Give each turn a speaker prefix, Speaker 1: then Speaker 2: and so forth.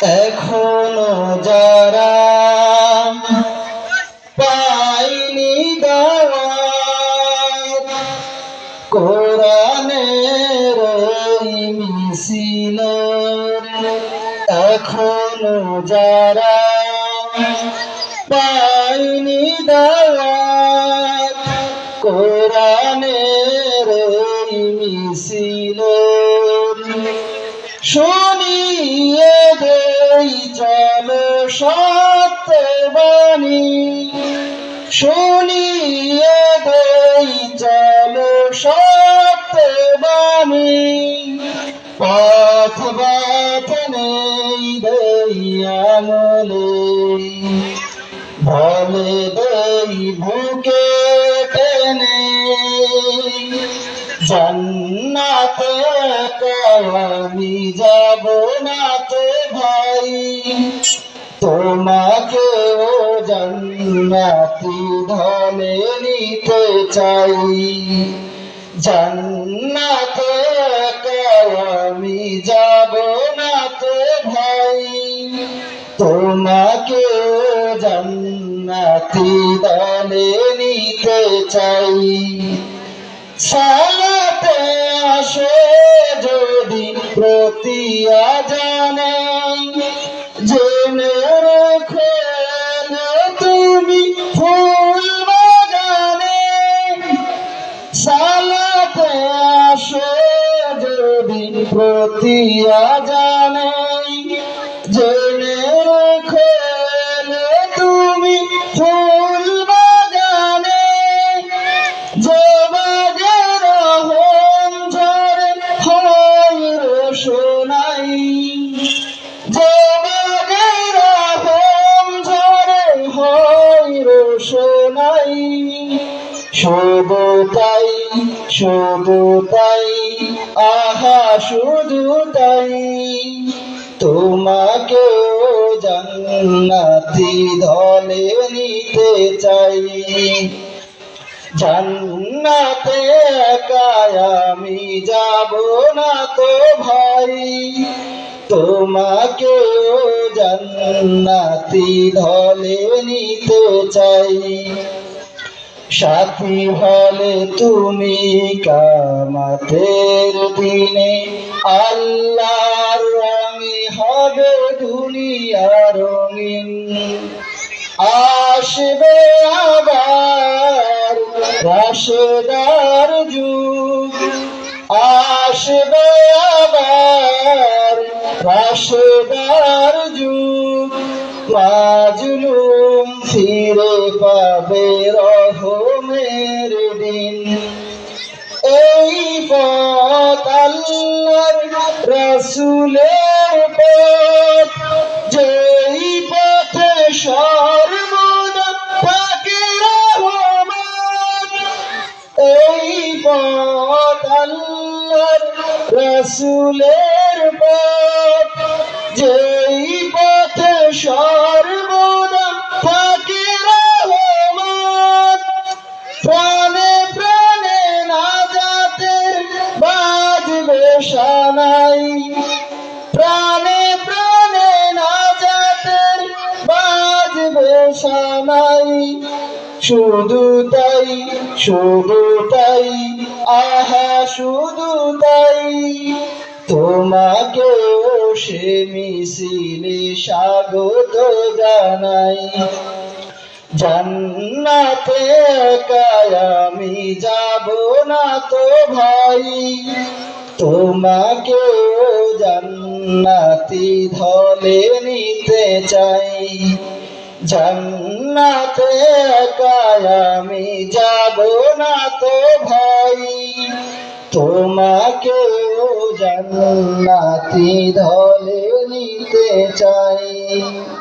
Speaker 1: এখনও যারা পাইনি দাওয়াত মিছিলের এখনও যারা পাইনি দাওয়াত এই মিছিলের শুনিয়ে দেই চলো সত্যবাণী। পথ বাথ নেই দেই আমলে। বলে দেই বুকে টেনে। জান্নাতে আমি যাব না তো ভাই। তোমাকে ও জান্নাতি ধনে নিতে চাই। জান্নাতে আমি যাব না তো ভাই। তোমাকে জান্নাতি দলে নিতে চাই। সালাতে আসে যদি প্রতিয়া জানাই যদি প্রতিয়া জানাই জেনে রেখে তুমি ফুল বাগানে। যে বাগের হোম ঝরে হয় রোশনাই যে বাগের হোম ঝরে হয় রোশনাই শুধু তাই শুধু তাই, আহা, শুধু তাই। তোমাকে জান্নাতি দলে নিতে চাই। জান্নাতে একাই আমি যাব না তো ভাই। তোমাকে জান্নাতি ধলে নিতে চাই। সাথী হলে তুমি কামাতের দিনে আল্লাহর রঙে হবে দুনিয়া রঙিন। আসবে আবার রাশেদার যুগ। আসবে আবার রাশেদার যুগ। মাজলুম ফিরে পাবে রহমের দিন। এই পথ আল্লাহর রসুলের পথ। যেই পথে সর্বদা থাকে রহমান এই রসুলের পথ। যেই সানাই প্রাণে প্রাণে না যাতে বাজবে সানাই শুধু তাই শুধু তাই, আহা, শুধু তাই। তোমাকে সে মিছিলে, স্বাগত জানাই। জান্নাতে একাই আমি যাব না তো ভাই। তোমাকে জান্নাতি ধলে নিতে চাই। জান্নাতে একাই আমি যাব না তো ভাই। তোমাকে জান্নাতি ধলে নিতে চাই।